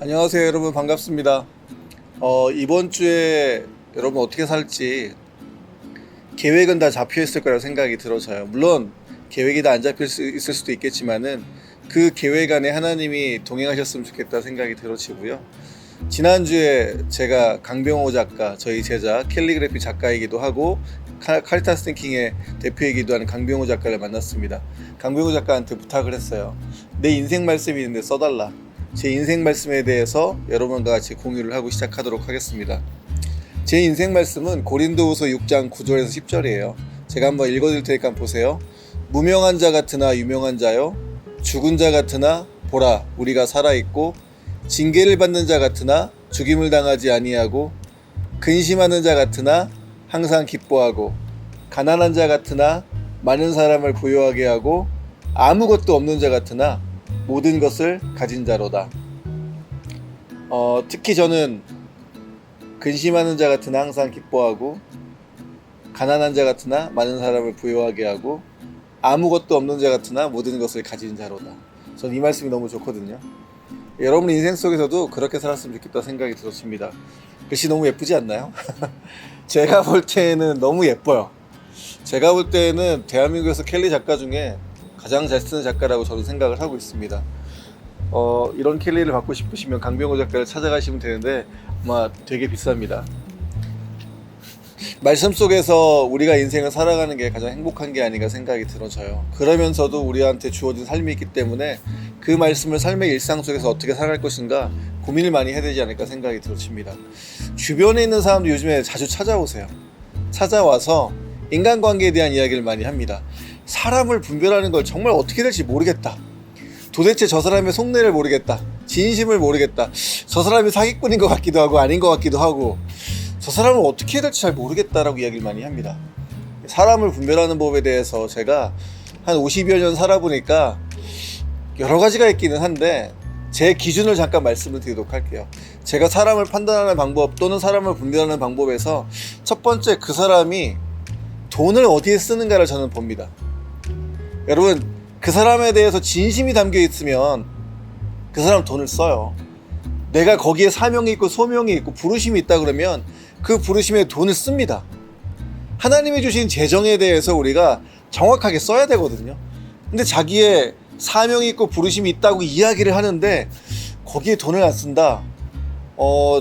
안녕하세요 여러분. 반갑습니다. 어, 이번 주에 여러분 어떻게 살지? 계획은 다 잡혀 있을 거라고 생각이 들어서요. 물론 계획이 다 안 잡혀 있을 수도 있겠지만은 그 계획 안에 하나님이 동행하셨으면 좋겠다 생각이 들어지고요. 지난주에 제가 강병호 작가 저희 제자 캘리그래피 작가이기도 하고 카- 카리타스 띵킹의 대표이기도 하는 강병호 작가를 만났습니다. 강병호 작가한테 부탁을 했어요. 내 인생 말씀이 있는데 써달라 제 인생 말씀에 대해서 여러분과 같이 공유를 하고 시작하도록 하겠습니다. 제 인생 말씀은 고린도후서 6장 9절에서 10절이에요. 제가 한번 읽어드릴 테니까 보세요. 무명한 자 같으나 유명한 자요 죽은 자 같으나 보라 우리가 살아 있고 징계를 받는 자 같으나 죽임을 당하지 아니하고 근심하는 자 같으나 항상 기뻐하고 가난한 자 같으나 많은 사람을 부유하게 하고 아무것도 없는 자 같으나 모든 것을 가진 자로다. 어, 특히 저는 근심하는 자 같으나 항상 기뻐하고 가난한 자 같으나 많은 사람을 부유하게 하고 아무것도 없는 자 같으나 모든 것을 가진 자로다. 전이 말씀이 너무 좋거든요. 여러분 인생 속에서도 그렇게 살았으면 좋겠다 생각이 들었습니다. 글씨 너무 예쁘지 않나요? 제가 볼 때는 너무 예뻐요. 제가 볼 때는 대한민국에서 켈리 작가 중에 가장 잘 쓰는 작가라고 저는 생각을 하고 있습니다. 어, 이런 켈리를 받고 싶으시면 강병호 작가를 찾아가시면 되는데 아마 되게 비쌉니다. 말씀 속에서 우리가 인생을 살아가는 게 가장 행복한 게 아닌가 생각이 들어져요. 그러면서도 우리한테 주어진 삶이 있기 때문에 그 말씀을 삶의 일상 속에서 어떻게 살아갈 것인가 고민을 많이 해야 되지 않을까 생각이 들어집니다. 주변에 있는 사람도 요즘에 자주 찾아오세요. 찾아와서 인간관계에 대한 이야기를 많이 합니다. 사람을 분별하는 걸 정말 어떻게 될지 모르겠다. 도대체 저 사람의 속내를 모르겠다. 진심을 모르겠다. 저 사람이 사기꾼인 것 같기도 하고 아닌 것 같기도 하고 저 사람을 어떻게 해야 될지 잘 모르겠다라고 이야기를 많이 합니다. 사람을 분별하는 법에 대해서 제가 한 50여 년 살아보니까 여러 가지가 있기는 한데 제 기준을 잠깐 말씀을 드리도록 할게요. 제가 사람을 판단하는 방법 또는 사람을 분별하는 방법에서 첫 번째 그 사람이 돈을 어디에 쓰는가를 저는 봅니다. 여러분 그 사람에 대해서 진심이 담겨 있으면 그 사람 돈을 써요. 내가 거기에 사명이 있고 소명이 있고 부르심이 있다 그러면 그 부르심에 돈을 씁니다. 하나님이 주신 재정에 대해서 우리가 정확하게 써야 되거든요. 근데 자기의 사명이 있고 부르심이 있다고 이야기를 하는데 거기에 돈을 안 쓴다. 어,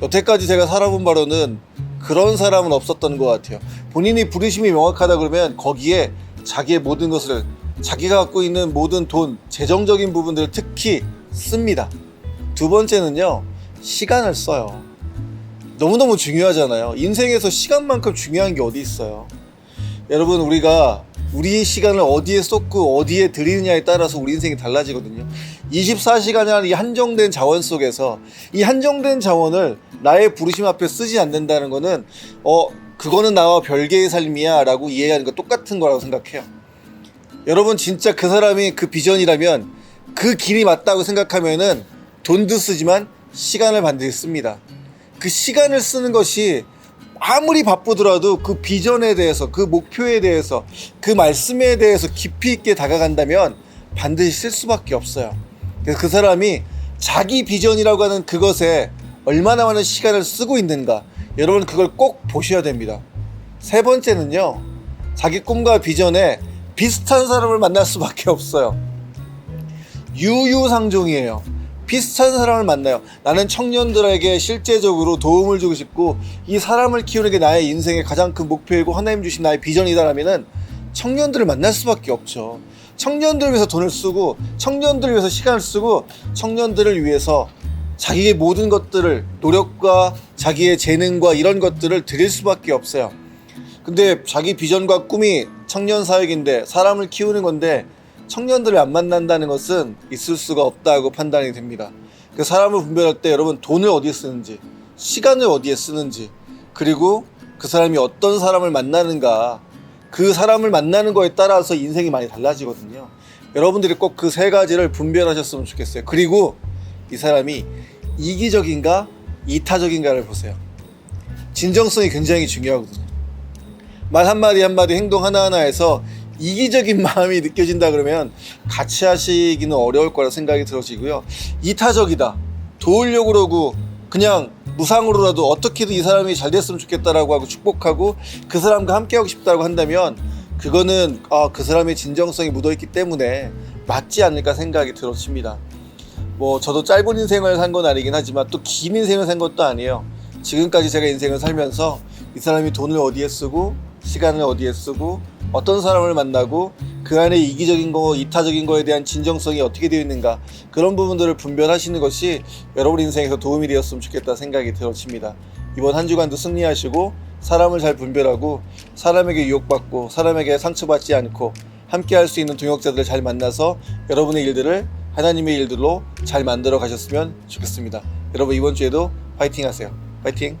여태까지 제가 살아본 바로는 그런 사람은 없었던 것 같아요. 본인이 부르심이 명확하다 그러면 거기에 자기의 모든 것을 자기가 갖고 있는 모든 돈, 재정적인 부분들을 특히 씁니다. 두 번째는요, 시간을 써요. 너무너무 중요하잖아요. 인생에서 시간만큼 중요한 게 어디 있어요. 여러분, 우리가 우리의 시간을 어디에 쏟고 어디에 드리느냐에 따라서 우리 인생이 달라지거든요. 24시간이라는 이 한정된 자원 속에서 이 한정된 자원을 나의 부르심 앞에 쓰지 않는다는 거는 어 그거는 나와 별개의 삶이야 라고 이해하는 거 똑같은 거라고 생각해요. 여러분 진짜 그 사람이 그 비전이라면 그 길이 맞다고 생각하면은 돈도 쓰지만 시간을 반드시 씁니다. 그 시간을 쓰는 것이 아무리 바쁘더라도 그 비전에 대해서 그 목표에 대해서 그 말씀에 대해서 깊이 있게 다가간다면 반드시 쓸 수밖에 없어요. 그래서 그 사람이 자기 비전이라고 하는 그것에 얼마나 많은 시간을 쓰고 있는가 여러분 그걸 꼭 보셔야 됩니다. 세 번째는요 자기 꿈과 비전에 비슷한 사람을 만날 수밖에 없어요. 유유상종이에요. 비슷한 사람을 만나요. 나는 청년들에게 실제적으로 도움을 주고 싶고 이 사람을 키우는 게 나의 인생의 가장 큰 목표이고 하나님 주신 나의 비전이다라면은 청년들을 만날 수밖에 없죠. 청년들을 위해서 돈을 쓰고 청년들을 위해서 시간을 쓰고 청년들을 위해서 자기의 모든 것들을 노력과 자기의 재능과 이런 것들을 드릴 수밖에 없어요. 근데 자기 비전과 꿈이 청년 사역인데 사람을 키우는 건데 청년들을 안 만난다는 것은 있을 수가 없다고 판단이 됩니다. 그 사람을 분별할 때 여러분 돈을 어디에 쓰는지, 시간을 어디에 쓰는지, 그리고 그 사람이 어떤 사람을 만나는가, 그 사람을 만나는 거에 따라서 인생이 많이 달라지거든요. 여러분들이 꼭 그 세 가지를 분별하셨으면 좋겠어요. 그리고 이 사람이 이기적인가, 이타적인가를 보세요. 진정성이 굉장히 중요하거든요. 말 한마디 한마디 행동 하나하나에서 이기적인 마음이 느껴진다 그러면 같이 하시기는 어려울 거라 생각이 들어지고요. 이타적이다. 도우려고 그러고 그냥 무상으로라도 어떻게든 이 사람이 잘 됐으면 좋겠다라고 하고 축복하고 그 사람과 함께하고 싶다고 한다면 그거는 아, 그 사람의 진정성이 묻어있기 때문에 맞지 않을까 생각이 들어집니다. 뭐 저도 짧은 인생을 산 건 아니긴 하지만 또 긴 인생을 산 것도 아니에요. 지금까지 제가 인생을 살면서 이 사람이 돈을 어디에 쓰고 시간을 어디에 쓰고 어떤 사람을 만나고 그 안에 이기적인 거, 이타적인 거에 대한 진정성이 어떻게 되어 있는가 그런 부분들을 분별하시는 것이 여러분 인생에서 도움이 되었으면 좋겠다 생각이 들어집니다. 이번 한 주간도 승리하시고 사람을 잘 분별하고 사람에게 유혹받고 사람에게 상처받지 않고 함께 할 수 있는 동역자들을 잘 만나서 여러분의 일들을 하나님의 일들로 잘 만들어 가셨으면 좋겠습니다. 여러분 이번 주에도 파이팅 하세요. 파이팅!